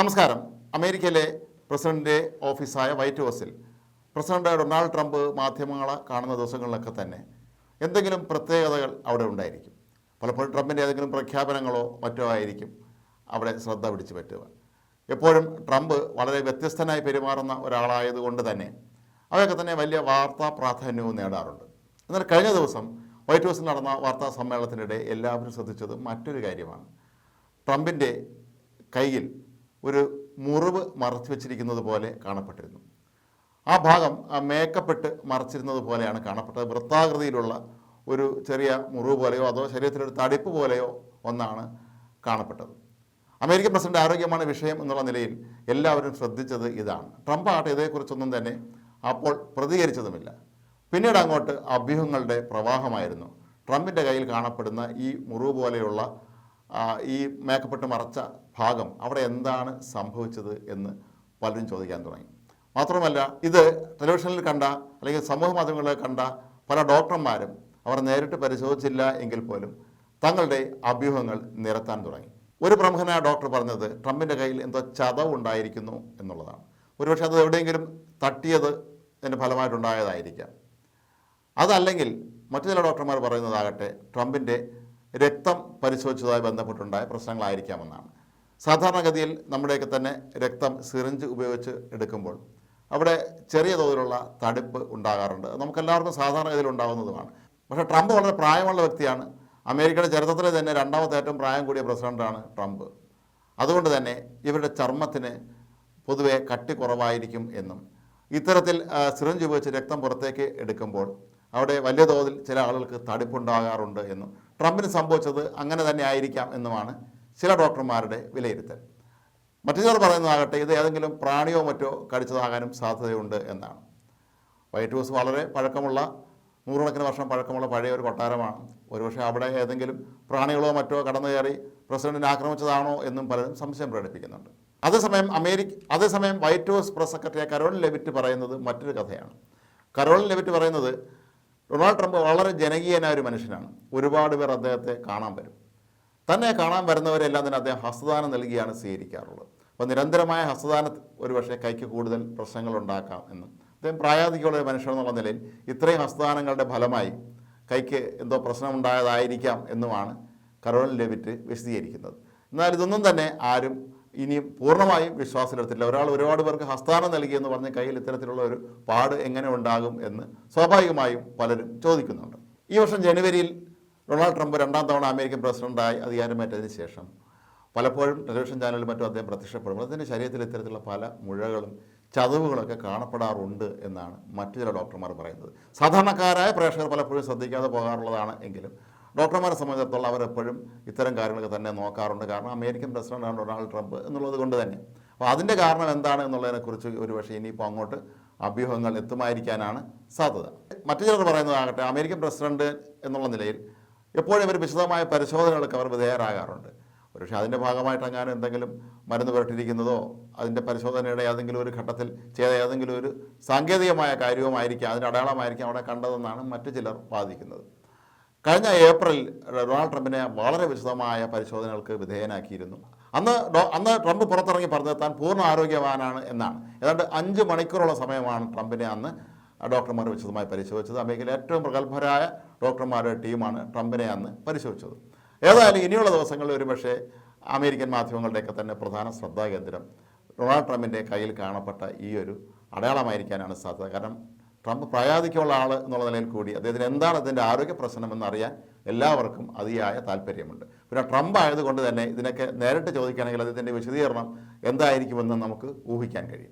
നമസ്കാരം. അമേരിക്കയിലെ പ്രസിഡന്റിന്റെ ഓഫീസായ വൈറ്റ് ഹൗസിൽ പ്രസിഡന്റ് ഡൊണാൾഡ് ട്രംപ് മാധ്യമങ്ങളെ കാണുന്ന ദിവസങ്ങളിലൊക്കെ തന്നെ എന്തെങ്കിലും പ്രത്യേകതകൾ അവിടെ ഉണ്ടായിരിക്കും. പലപ്പോഴും ട്രംപിന്റെ ഏതെങ്കിലും പ്രഖ്യാപനങ്ങളോ മറ്റോ ആയിരിക്കും അവിടെ ശ്രദ്ധ പിടിച്ചു പറ്റുക. എപ്പോഴും ട്രംപ് വളരെ വ്യത്യസ്തനായി പെരുമാറുന്ന ഒരാളായതുകൊണ്ട് തന്നെ അവയൊക്കെ തന്നെ വലിയ വാർത്താ പ്രാധാന്യവും നേടാറുണ്ട്. എന്നാൽ കഴിഞ്ഞ ദിവസം വൈറ്റ് ഹൗസിൽ നടന്ന വാർത്താ സമ്മേളനത്തിനിടെ എല്ലാവരും ശ്രദ്ധിച്ചത് മറ്റൊരു കാര്യമാണ്. ട്രംപിന്റെ കയ്യിൽ ഒരു മുറിവ് മറച്ചു വെച്ചിരിക്കുന്നത് പോലെ കാണപ്പെട്ടിരുന്നു. ആ ഭാഗം ആ മേക്കപ്പെട്ട് മറച്ചിരുന്നത് പോലെയാണ് കാണപ്പെട്ടത്. വൃത്താകൃതിയിലുള്ള ഒരു ചെറിയ മുറിവ് പോലെയോ അതോ ശരീരത്തിലൊരു തടിപ്പ് പോലെയോ ഒന്നാണ് കാണപ്പെട്ടത്. അമേരിക്കൻ പ്രസിഡന്റ് ആരോഗ്യമാണ് വിഷയം എന്നുള്ള നിലയിൽ എല്ലാവരും ശ്രദ്ധിച്ചത് ഇതാണ്. ട്രംപ് ആട്ട് ഇതേക്കുറിച്ചൊന്നും തന്നെ അപ്പോൾ പ്രതികരിച്ചതുമില്ല. പിന്നീട് അങ്ങോട്ട് അഭ്യൂഹങ്ങളുടെ പ്രവാഹമായിരുന്നു. ട്രംപിന്റെ കയ്യിൽ കാണപ്പെടുന്ന ഈ മുറിവ് പോലെയുള്ള ഈ മേക്കപ്പെട്ട് മറച്ച ഭാഗം അവിടെ എന്താണ് സംഭവിച്ചത് എന്ന് പലരും ചോദിക്കാൻ തുടങ്ങി. മാത്രമല്ല ഇത് ടെലിവിഷനിൽ കണ്ട അല്ലെങ്കിൽ സമൂഹ മാധ്യമങ്ങളിൽ കണ്ട പല ഡോക്ടർമാരും അവർ നേരിട്ട് പരിശോധിച്ചില്ല എങ്കിൽ പോലും തങ്ങളുടെ അഭ്യൂഹങ്ങൾ നിരത്താൻ തുടങ്ങി. ഒരു പ്രമുഖനായ ഡോക്ടർ പറഞ്ഞത് ട്രംപിന്റെ കയ്യിൽ എന്തോ ചതവ് ഉണ്ടായിരിക്കുന്നു എന്നുള്ളതാണ്. ഒരുപക്ഷെ അത് എവിടെയെങ്കിലും തട്ടിയത് അതിന്റെ ഫലമായിട്ടുണ്ടായതായിരിക്കാം. അതല്ലെങ്കിൽ മറ്റു ചില ഡോക്ടർമാർ പറയുന്നതാകട്ടെ ട്രംപിന്റെ രക്തം പരിശോധിച്ചതുമായി ബന്ധപ്പെട്ടുണ്ടായ പ്രശ്നങ്ങളായിരിക്കാമെന്നാണ്. സാധാരണഗതിയിൽ നമ്മുടെയൊക്കെ തന്നെ രക്തം സിറിഞ്ച് ഉപയോഗിച്ച് എടുക്കുമ്പോൾ അവിടെ ചെറിയ തോതിലുള്ള തടിപ്പ് ഉണ്ടാകാറുണ്ട്. നമുക്കെല്ലാവർക്കും സാധാരണഗതിയിൽ ഉണ്ടാകുന്നതുമാണ്. പക്ഷേ ട്രംപ് വളരെ പ്രായമുള്ള വ്യക്തിയാണ്. അമേരിക്കയുടെ ചരിത്രത്തിലെ തന്നെ രണ്ടാമത്തെ ഏറ്റവും പ്രായം കൂടിയ പ്രസിഡന്റാണ് ട്രംപ്. അതുകൊണ്ട് തന്നെ ഇവരുടെ ചർമ്മത്തിന് പൊതുവെ കട്ടി കുറവായിരിക്കും എന്നും ഇത്തരത്തിൽ സിറിഞ്ച് ഉപയോഗിച്ച് രക്തം പുറത്തേക്ക് എടുക്കുമ്പോൾ അവിടെ വലിയ തോതിൽ ചില ആളുകൾക്ക് തടിപ്പുണ്ടാകാറുണ്ട് എന്നും ട്രംപിന് സംഭവിച്ചത് അങ്ങനെ തന്നെ ആയിരിക്കാം എന്നുമാണ് ചില ഡോക്ടർമാരുടെ വിലയിരുത്തൽ. മറ്റു ചിലർ പറയുന്നതാകട്ടെ ഇത് ഏതെങ്കിലും പ്രാണിയോ മറ്റോ കടിച്ചതാകാനും സാധ്യതയുണ്ട് എന്നാണ്. വൈറ്റ് ഹൗസ് വളരെ പഴക്കമുള്ള നൂറുകണക്കിന് വർഷം പഴക്കമുള്ള പഴയ ഒരു കൊട്ടാരമാണ്. ഒരുപക്ഷെ അവിടെ ഏതെങ്കിലും പ്രാണികളോ മറ്റോ കടന്നു കയറി പ്രസിഡന്റിനെ ആക്രമിച്ചതാണോ എന്നും പലരും സംശയം പ്രകടിപ്പിക്കുന്നുണ്ട്. അതേസമയം അമേരിക്ക അതേസമയം White House press secretary Karoline Leavitt പറയുന്നത് മറ്റൊരു കഥയാണ്. കരോളിൻ ലെവിറ്റ് പറയുന്നത് ഡൊണാൾഡ് ട്രംപ് വളരെ ജനകീയനായ ഒരു മനുഷ്യനാണ്. ഒരുപാട് പേർ അദ്ദേഹത്തെ കാണാൻ വരും. തന്നെ കാണാൻ വരുന്നവരെല്ലാം തന്നെ അദ്ദേഹം ഹസ്തദാനം നൽകിയാണ് സ്വീകരിക്കാറുള്ളത്. അപ്പോൾ നിരന്തരമായ ഹസ്തദാനം ഒരുപക്ഷെ കൈക്ക് കൂടുതൽ പ്രശ്നങ്ങൾ ഉണ്ടാക്കാം എന്നും. അദ്ദേഹം പ്രായാധികമുള്ള ഒരു എന്നുള്ള നിലയിൽ ഇത്രയും ഹസ്തദാനങ്ങളുടെ ഫലമായി കൈക്ക് എന്തോ പ്രശ്നമുണ്ടായതായിരിക്കാം എന്നുമാണ് കരോൾ ലെവിറ്റ് വിശദീകരിക്കുന്നത്. എന്നാൽ ഇതൊന്നും തന്നെ ആരും ഇനിയും പൂർണമായും വിശ്വാസത്തിലെടുത്തില്ല ഒരാൾ ഒരുപാട് പേർക്ക് ഹസ്താനം നൽകിയെന്ന് പറഞ്ഞ് കയ്യിൽ ഇത്തരത്തിലുള്ള ഒരു പാട് എങ്ങനെ ഉണ്ടാകും എന്ന് സ്വാഭാവികമായും പലരും ചോദിക്കുന്നുണ്ട്. ഈ വർഷം ജനുവരിയിൽ ഡൊണാൾഡ് ട്രംപ് രണ്ടാം തവണ അമേരിക്കൻ പ്രസിഡന്റായി അധികാരമേറ്റതിന് ശേഷം പലപ്പോഴും ടെലിവിഷൻ ചാനലിൽ മറ്റും അദ്ദേഹം പ്രത്യക്ഷപ്പെടുമ്പോൾ അതിന്റെ ശരീരത്തിൽ ഇത്തരത്തിലുള്ള പല മുഴകളും ചതവുകളൊക്കെ കാണപ്പെടാറുണ്ട് എന്നാണ് മറ്റു ചില ഡോക്ടർമാർ പറയുന്നത്. സാധാരണക്കാരായ പ്രേക്ഷകർ പലപ്പോഴും ശ്രദ്ധിക്കാതെ പോകാറുള്ളതാണ് എങ്കിലും ഡോക്ടർമാരെ സംബന്ധിച്ചിടത്തോളം അവരെപ്പോഴും ഇത്തരം കാര്യങ്ങളൊക്കെ തന്നെ നോക്കാറുണ്ട്. കാരണം അമേരിക്കൻ പ്രസിഡന്റാണ് ഡൊണാൾഡ് ട്രംപ് എന്നുള്ളത് കൊണ്ട് തന്നെ. അപ്പോൾ അതിന്റെ കാരണം എന്താണ് എന്നുള്ളതിനെക്കുറിച്ച് ഒരുപക്ഷെ ഇനിയിപ്പോൾ അങ്ങോട്ട് അഭ്യൂഹങ്ങൾ എത്തുമായിരിക്കാനാണ് സാധ്യത. മറ്റു ചിലർ പറയുന്നതാകട്ടെ അമേരിക്കൻ പ്രസിഡന്റ് എന്നുള്ള നിലയിൽ എപ്പോഴും ഇവർ വിശദമായ പരിശോധനകൾക്ക് അവർ വിധേയരാകാറുണ്ട്. ഒരുപക്ഷെ അതിന്റെ ഭാഗമായിട്ട് അങ്ങനെ എന്തെങ്കിലും മരുന്ന് പുരട്ടിരിക്കുന്നതോ അതിന്റെ പരിശോധനയുടെ ഏതെങ്കിലും ഒരു ഘട്ടത്തിൽ ചെയ്ത ഏതെങ്കിലും ഒരു സാങ്കേതികമായ കാര്യവുമായിരിക്കാം അതിന്റെ അടയാളമായിരിക്കാം അവിടെ കണ്ടതെന്നാണ് മറ്റു ചിലർ വാദിക്കുന്നത്. കഴിഞ്ഞ ഏപ്രിൽ ഡൊണാൾഡ് ട്രംപിനെ വളരെ വിശദമായ പരിശോധനകൾക്ക് വിധേയനാക്കിയിരുന്നു. അന്ന് അന്ന് ട്രംപ് പുറത്തിറങ്ങി പറഞ്ഞത് താൻ പൂർണ ആരോഗ്യവാനാണ് എന്നാണ്. ഏതാണ്ട് അഞ്ച് മണിക്കൂറോളം സമയമാണ് ട്രംപിനെ അന്ന് ഡോക്ടർമാർ വിശദമായി പരിശോധിച്ചത്. അമേരിക്കയിലെ ഏറ്റവും പ്രഗത്ഭരായ ഡോക്ടർമാരുടെ ടീമാണ് ട്രംപിനെ അന്ന് പരിശോധിച്ചത്. ഏതായാലും ഇനിയുള്ള ദിവസങ്ങളിൽ ഒരുപക്ഷെ അമേരിക്കൻ മാധ്യമങ്ങളുടെയൊക്കെ തന്നെ പ്രധാന ശ്രദ്ധാകേന്ദ്രം ഡൊണാൾഡ് ട്രംപിന്റെ കയ്യിൽ കാണപ്പെട്ട ഈ ഒരു അടയാളമായിരിക്കാനാണ് സാധ്യത. കാരണം ട്രംപ് പ്രയാതിക്കുള്ള ആൾ എന്നുള്ള നിലയിൽ കൂടി അദ്ദേഹത്തിന് എന്താണ് അതിന്റെ ആരോഗ്യ പ്രശ്നം അറിയാൻ എല്ലാവർക്കും അതിയായ താല്പര്യമുണ്ട്. പിന്നെ ട്രംപ് ആയതുകൊണ്ട് തന്നെ ഇതിനൊക്കെ നേരിട്ട് ചോദിക്കുകയാണെങ്കിൽ അദ്ദേഹത്തിന്റെ വിശദീകരണം എന്തായിരിക്കുമെന്ന് നമുക്ക് ഊഹിക്കാൻ കഴിയും.